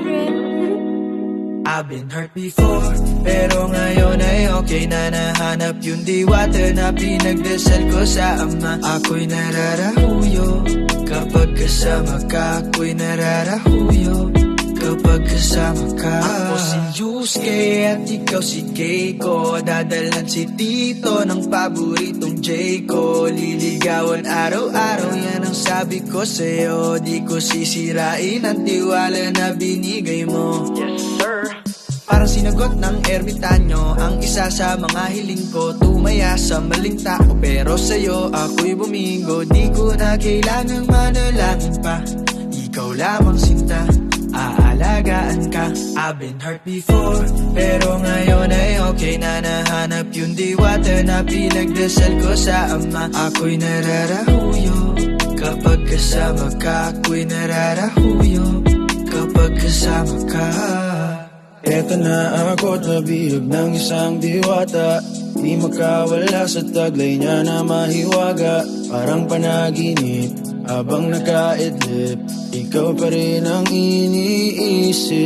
rin I've been hurt before Pero ngayon ay okay na. Nahanap Yung diwata na pinagdasal ko sa ama. Ako'y nararahuyo Kapag kasama ka ako'y nararahuyo. Kapag kasama ka. Ako si Yusuke at ikaw si Keiko. Dadalan si Tito ng paboritong J ko Liligawan araw-araw yan ang sabi ko sa'yo. Di ko sisirain ang tiwala na binigay mo. Yes sir. Parang sinagot ng ermitanyo Ang isa sa mga hiling ko. Tumaya sa maling tao Pero sa'yo ako'y bumingo Di ko na kailangang manalangin pa. Ikaw lamang sinta Aalagaan ka. I've been hurt before Pero ngayon ay okay na. Nahanap Yung diwata na pinagdasal ko sa ama. Ako'y nararahuyo. Kapag kasama ka Ako'y nararahuyo. Kapag kasama ka. Eto na ako nabihag ng isang diwata. Di makawala sa taglay niya na mahiwaga. Parang panaginip habang nakaidlip Ikaw pa rin ang iniisip.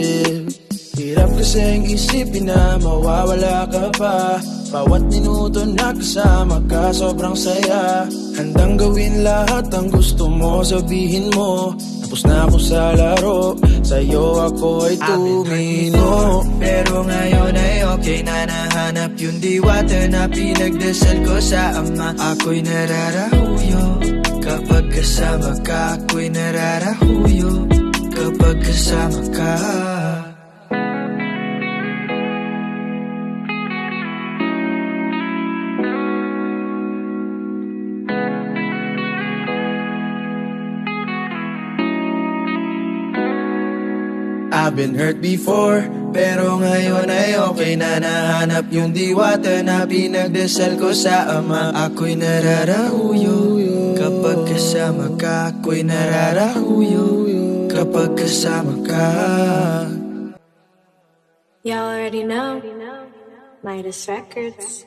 Hirap kasing isipin na mawawala ka pa. Bawat minuto na kasama ka sobrang saya. Handang gawin lahat ang gusto mo sabihin mo Tapos na ako sa laro. Sa'yo ako ay tumino. Pero ngayon ay okay na. Nahanap Yung diwata na pinagdasal ko sa ama. Ako'y nararahuyo kasama ka Ako'y nararahuyo. Kapag kasama ka. I've been hurt before Pero ngayon ay okay na. Nahanap Yung diwata na pinagdasal ko sa ama. Ako'y nararahuyo kasama ka Ako'y nararahuyo Kapag kasama ka Y'all already know. Midas Records.